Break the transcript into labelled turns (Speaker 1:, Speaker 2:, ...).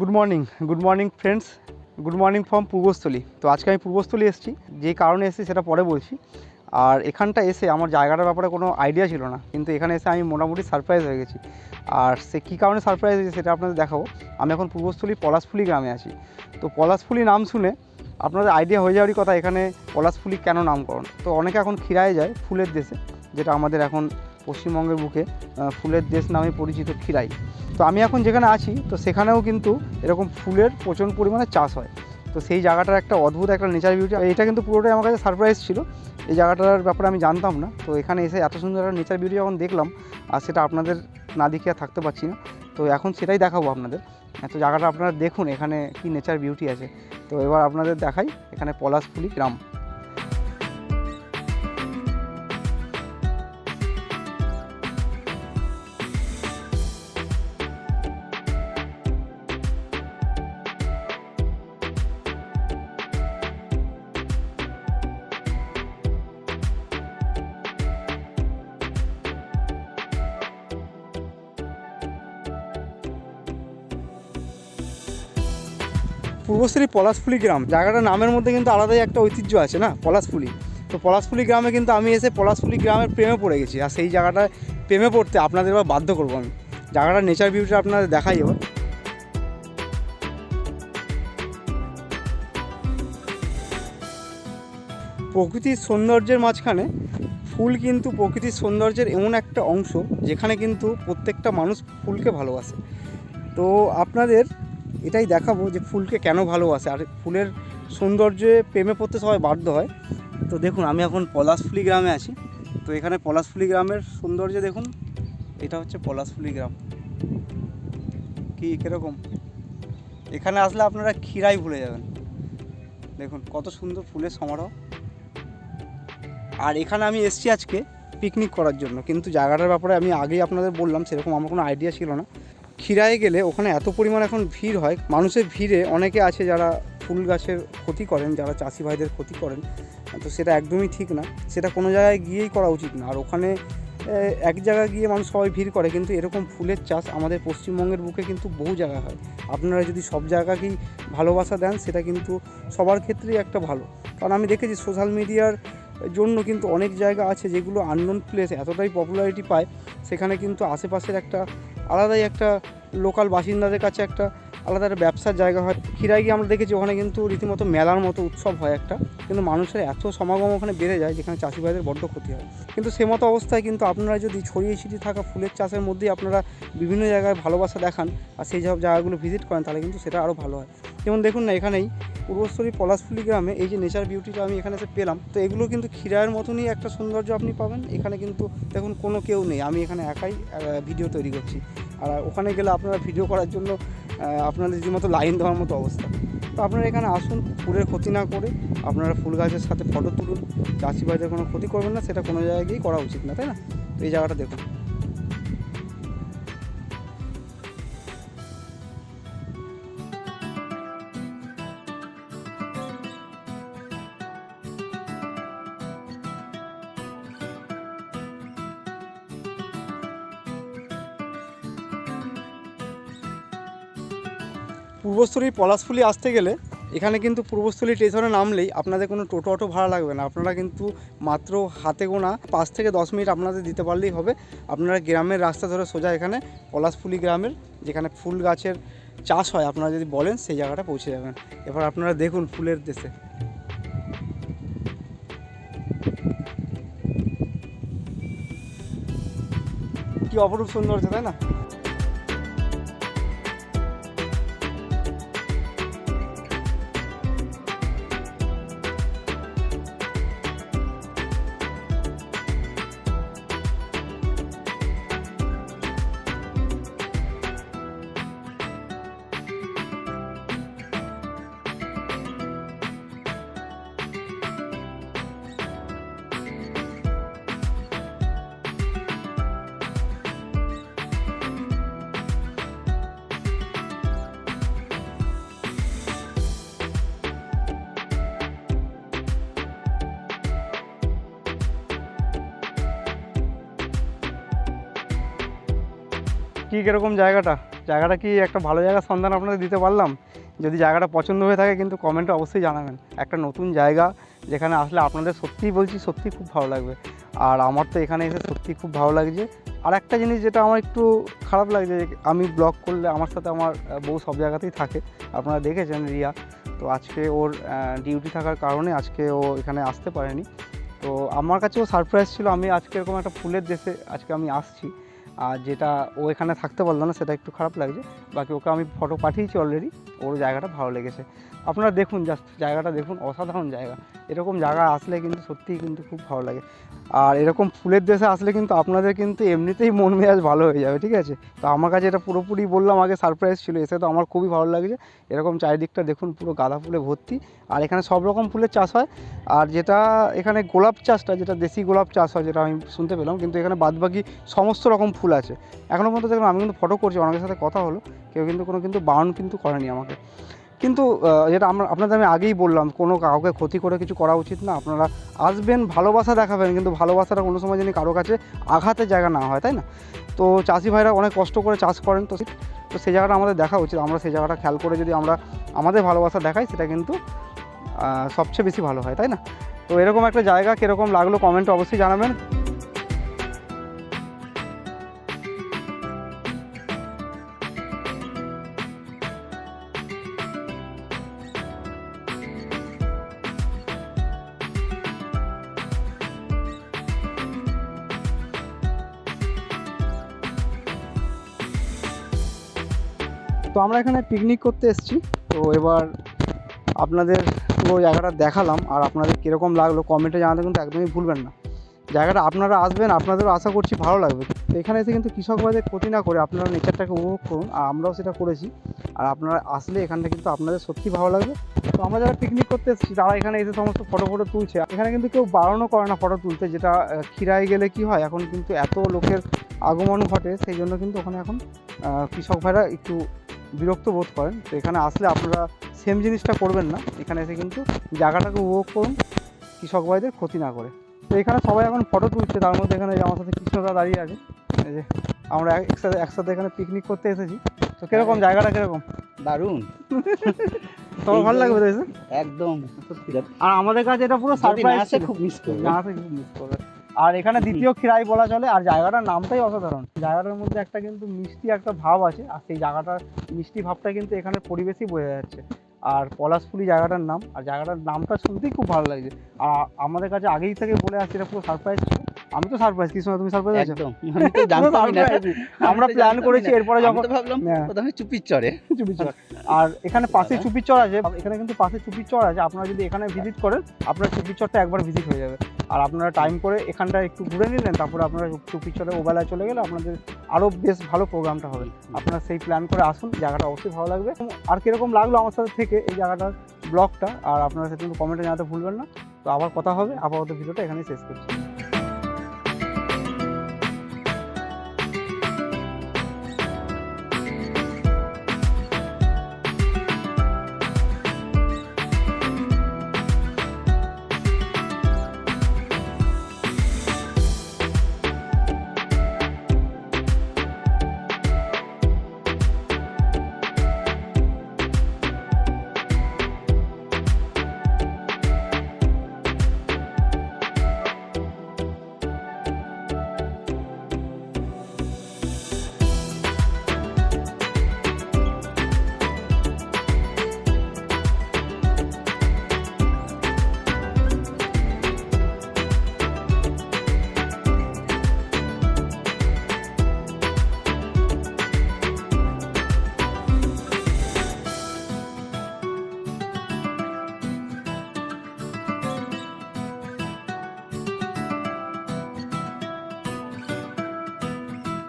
Speaker 1: Good morning good morning friends good morning from Purbasthali. তো আজকে আমি পূর্বস্থলী এসেছি। যে কারণে এসেছি সেটা পরে বলছি। আর এখানটা এসে আমার জায়গাটার ব্যাপারে কোনো আইডিয়া ছিল না। কিন্তু এখানে এসে আমি মোটামুটি সারপ্রাইজ হয়ে গেছি। আর সে কী কারণে সারপ্রাইজ হয়েছে সেটা আপনাদের দেখাবো। আমি এখন পূর্বস্থলী পলাশফুলি গ্রামে আছি। তো পলাশফুলি নাম শুনে আপনাদের আইডিয়া হয়ে যাওয়ারই কথা এখানে পলাশফুলি কেন নামকরণ? তো অনেকে এখন ক্ষীরায় যায় ফুলের দেশে, যেটা আমাদের এখন পশ্চিমবঙ্গের বুকে ফুলের দেশ নামে পরিচিত ক্ষীরাই তো আমি এখন যেখানে আছি, তো সেখানেও কিন্তু এরকম ফুলের প্রচুর পরিমাণে চাষ হয়। তো সেই জায়গাটার একটা অদ্ভুত একটা নেচার বিউটি এটা কিন্তু পুরোটাই আমার কাছে সারপ্রাইজ ছিল। এই জায়গাটার ব্যাপারে আমি জানতাম না। তো এখানে এসে এত সুন্দর একটা নেচার বিউটি যখন দেখলাম, আর সেটা আপনাদের না দেখে আর থাকতে পারছি না। তো এখন সেটাই দেখাবো আপনাদের। তো জায়গাটা আপনারা দেখুন, এখানে কি নেচার বিউটি আছে। তো এবার আপনাদের দেখাই, এখানে পলাশফুলি গ্রাম। পূর্বশ্রী পলাশফুলি গ্রাম। জায়গাটার নামের মধ্যে কিন্তু আলাদাই একটা ঐতিহ্য আছে না পলাশফুলি তো পলাশফুলি গ্রামে কিন্তু আমি এসে পলাশফুলি গ্রামের প্রেমে পড়ে গেছি। আর সেই জায়গাটায় প্রেমে পড়তে আপনাদের এবার বাধ্য করব আমি। জায়গাটার নেচার বিউটি আপনাদের দেখাই এবার। প্রকৃতির সৌন্দর্যের মাঝখানে ফুল কিন্তু প্রকৃতির সৌন্দর্যের এমন একটা অংশ, যেখানে কিন্তু প্রত্যেকটা মানুষ ফুলকে ভালোবাসে। তো আপনাদের এটাই দেখাবো যে ফুলকে কেন ভালোবাসে। আর ফুলের সৌন্দর্যে প্রেমে পড়তে সবাই বাধ্য হয়। তো দেখুন, আমি এখন পলাশফুলি গ্রামে আছি। তো এখানে পলাশফুলি গ্রামের সৌন্দর্য দেখুন, এটা হচ্ছে পলাশফুলি গ্রাম। কি, কীরকম? এখানে আসলে আপনারা ক্ষীরাই ভুলে যাবেন। দেখুন, কত সুন্দর ফুলের সমারোহ। আর এখানে আমি এসেছি আজকে পিকনিক করার জন্য। কিন্তু জায়গাটার ব্যাপারে আমি আগেই আপনাদের বললাম, সেরকম আমার কোনো আইডিয়া ছিল না। ক্ষীরায় গেলে ওখানে এত পরিমাণ এখন ভিড় হয়। মানুষের ভিড়ে অনেকে আছে যারা ফুল গাছের ক্ষতি করেন, যারা চাষি ভাইদের ক্ষতি করেন। তো সেটা একদমই ঠিক না। সেটা কোনো জায়গায় গিয়েই করা উচিত না। আর ওখানে এক জায়গায় গিয়ে মানুষ সবাই ভিড় করে, কিন্তু এরকম ফুলের চাষ আমাদের পশ্চিমবঙ্গের বুকে কিন্তু বহু জায়গা হয়। আপনারা যদি সব জায়গাকেই ভালোবাসা দেন, সেটা কিন্তু সবার ক্ষেত্রেই একটা ভালো। কারণ আমি দেখেছি সোশ্যাল মিডিয়ার জন্য কিন্তু অনেক জায়গা আছে যেগুলো আননোন প্লেস এতটাই পপুলারিটি পায়, সেখানে কিন্তু আশেপাশের একটা আলাদাই একটা লোকাল বাসিন্দাদের কাছে একটা আলাদা একটা ব্যবসার জায়গা হয়। ক্ষীরায় গিয়ে আমরা দেখেছি ওখানে কিন্তু রীতিমতো মেলার মতো উৎসব হয় একটা। কিন্তু মানুষের এত সমাগম ওখানে বেড়ে যায় যেখানে চাষি ভাইদের বড্ড ক্ষতি হয়। কিন্তু সে মতো অবস্থায় কিন্তু আপনারা যদি ছড়িয়ে ছিটিয়ে থাকা ফুলের চাষের মধ্যেই আপনারা বিভিন্ন জায়গায় ভালোবাসা দেখান আর সেই সব জায়গাগুলো ভিজিট করেন, তাহলে কিন্তু সেটা আরও ভালো হয়। যেমন দেখুন না, এখানেই পূর্বস্থলী পলাশফুলি গ্রামে এই যে নেচার বিউটিটা আমি এখানে এসে পেলাম। তো এগুলো কিন্তু ক্ষীরায়ের মতনই একটা সৌন্দর্য আপনি পাবেন। এখানে কিন্তু দেখুন কোনো কেউ নেই। আমি এখানে একাই ভিডিও তৈরি করছি। আর ওখানে গেলে আপনারা ভিডিও করার জন্য আপনাদের রীতিমতো লাইন দেওয়ার মতো অবস্থা। তো আপনারা এখানে আসুন ফুলের ক্ষতি না করে আপনারা ফুল গাছের সাথে ফটো তুলুন। চাষি ভাইদের কোনো ক্ষতি করবেন না, সেটা কোনো জায়গায় গিয়েই করা উচিত না, তাই না? তো এই জায়গাটা দেখুন। পূর্বস্থলীর পলাশফুলি আসতে গেলে এখানে কিন্তু পূর্বস্থলী স্টেশনে নামলেই আপনাদের কোনো টোটো অটো ভাড়া লাগবে না। আপনারা কিন্তু মাত্র হাতে গোনা পাঁচ থেকে দশ মিনিট আপনাদের দিতে পারলেই হবে। আপনারা গ্রামের রাস্তা ধরে সোজা এখানে পলাশফুলি গ্রামের যেখানে ফুল গাছের চাষ হয়, আপনারা যদি বলেন সেই জায়গাটা পৌঁছে যাবেন। এবার আপনারা দেখুন ফুলের দেশে। কি অপরূপ সৌন্দর্য, তাই না? কি কীরকম জায়গাটা? জায়গাটা কি একটা ভালো জায়গার সন্ধান আপনাদের দিতে পারলাম? যদি জায়গাটা পছন্দ হয়ে থাকে কিন্তু কমেন্টে অবশ্যই জানাবেন। একটা নতুন জায়গা যেখানে আসলে আপনাদের সত্যিই বলছি, সত্যিই খুব ভালো লাগবে। আর আমার তো এখানে এসে সত্যিই খুব ভালো লাগছে। আর একটা জিনিস যেটা আমার একটু খারাপ লাগছে আমি ব্লগ করলে আমার সাথে আমার বউ সব জায়গাতেই থাকে। আপনারা দেখেছেন রিয়া। তো আজকে ওর ডিউটি থাকার কারণে আজকে ও এখানে আসতে পারেনি। তো আমার কাছেও সারপ্রাইজ ছিল। আমি আজকে এরকম একটা ফুলের দেশে আজকে আমি আসছি। আর যেটা ও এখানে থাকতে পারল না, সেটা একটু খারাপ লাগছে। বাকি ওকে আমি ফটো পাঠিয়েছি অলরেডি ওর জায়গাটা ভালো লেগেছে। আপনারা দেখুন জাস্ট জায়গাটা দেখুন, অসাধারণ জায়গা। এরকম জায়গা আসলে কিন্তু সত্যিই কিন্তু খুব ভালো লাগে। আর এরকম ফুলের দেশে আসলে কিন্তু আপনাদের কিন্তু এমনিতেই মন মেজাজ ভালো হয়ে যাবে, ঠিক আছে? তো আমার কাছে এটা পুরোপুরি বললাম, আগে সারপ্রাইজ ছিল, এসে তো আমার খুবই ভালো লাগছে। এরকম চারিদিকটা দেখুন, পুরো গাঁদা ফুলে ভর্তি। আর এখানে সব রকম ফুলের চাষ হয়। আর যেটা এখানে গোলাপ চাষটা, যেটা দেশি গোলাপ চাষ হয়, যেটা আমি শুনতে পেলাম, কিন্তু এখানে বাদবাকি সমস্ত রকম ফুল আছে। এখনও পর্যন্ত দেখলাম আমি কিন্তু ফটো করছি, অনেকের সাথে কথা হলো। কেউ কিন্তু কোনো কিন্তু বারণ কিন্তু করেনি আমাকে। কিন্তু যেটা আমরা, আপনাদের আমি আগেই বললাম, কোনো কাউকে ক্ষতি করে কিছু করা উচিত না। আপনারা আসবেন, ভালোবাসা দেখাবেন, কিন্তু ভালোবাসাটা কোনো সময় যেন কারও কাছে আঘাতের জায়গা না হয়, তাই না? তো চাষি ভাইরা অনেক কষ্ট করে চাষ করেন তো তো সেই জায়গাটা আমাদের দেখা উচিত। আমরা সেই জায়গাটা খেয়াল করে যদি আমরা আমাদের ভালোবাসা দেখাই, সেটা কিন্তু সবচেয়ে বেশি ভালো হয়, তাই না? তো এরকম একটা জায়গা কীরকম লাগল কমেন্টে অবশ্যই জানাবেন। তো আমরা এখানে পিকনিক করতে এসেছি। তো এবার আপনাদের পুরো জায়গাটা দেখালাম আর আপনাদের কীরকম লাগল কমেন্টে জানাতে কিন্তু একদমই ভুলবেন না। জায়গাটা আপনারা আসবেন, আপনাদেরও আশা করছি ভালো লাগবে। তো এখানে এসে কিন্তু কৃষক ভাইদের ক্ষতি না করে আপনারা নেচারটাকে উপভোগ করুন, আর আমরাও সেটা করেছি। আর আপনারা আসলে এখানটা কিন্তু আপনাদের সত্যি ভালো লাগবে। তো আমরা যারা পিকনিক করতে এসেছি, তারা এখানে এসে সমস্ত ফটো ফটো তুলছে। এখানে কিন্তু কেউ বারণও করে না ফটো তুলতে, যেটা খিরায় গেলে কি হয়, এখন কিন্তু এত লোকের আগমন ঘটে, সেই জন্য কিন্তু ওখানে এখন কৃষক ভাইরা একটু বিরক্ত বোধ করেন। তো এখানে আসলে আপনারা সেম জিনিসটা করবেন না। এখানে এসে কিন্তু জায়গাটাকে উপভোগ করুন কৃষক ভাইদের ক্ষতি না করে। তো এখানে সবাই এখন ফটো তুলছে তার মধ্যে এখানে আমার সাথে কৃষ্ণদা দাঁড়িয়ে আছে। এই যে আমরা এক- একসাথে একসাথে এখানে পিকনিক করতে এসেছি। তো কীরকম জায়গাটা কীরকম?
Speaker 2: দারুণ।
Speaker 1: তোমার ভালো লাগবে
Speaker 2: একদম।
Speaker 1: আর আমাদের কাছে এটা পুরো সারপ্রাইজ
Speaker 2: খুব মিস করবে।
Speaker 1: খুব মিস করবে। আর এখানে দ্বিতীয় খিরাই বলা চলে আর জায়গাটার নামটাই অসাধারণ। জায়গাটার মধ্যে একটা কিন্তু মিষ্টি একটা ভাব আছে আর সেই জায়গাটার মিষ্টি ভাবটা কিন্তু এখানে পরিবেশই বোঝা যাচ্ছে। আর পলাশপুরি জায়গাটার নাম আর জায়গাটার নামটা শুনতেই খুব ভালো লাগছে। আর আমাদের কাছে আগেই থেকে বলে আসছে এটা পুরো সারপ্রাইজ ছিল। আমি তো সারপ্রাইজ কি তুমি সারপ্রাইজ আছো
Speaker 2: তো
Speaker 1: আমরা প্ল্যান করেছি এরপরে যখন
Speaker 2: ভাবলাম
Speaker 1: হ্যাঁ।
Speaker 2: প্রথমে চুপির চড়ে।
Speaker 1: চুপির চর আর এখানে পাশে চুপির চর আছে। এখানে কিন্তু পাশে চুপির চর আছে। আপনারা যদি এখানে ভিজিট করেন আপনার চুপির চরটা একবার ভিজিট হয়ে যাবে। আর আপনারা টাইম করে এখানটা একটু ঘুরে নিলেন, তারপরে আপনারা একটু পিছনে ওবেলায় চলে গেলে আপনাদের আরও বেশ ভালো প্রোগ্রামটা হবে। আপনারা সেই প্ল্যান করে আসুন, জায়গাটা অবশ্যই ভালো লাগবে। আর কীরকম লাগল আমার সাথে থেকে এই জায়গাটার ব্লগটা আর আপনারা সেটা কিন্তু কমেন্টে জানাতে ভুলবেন না। তো আবার কথা হবে, আপাতত ভিডিওটা এখানেই শেষ করছি।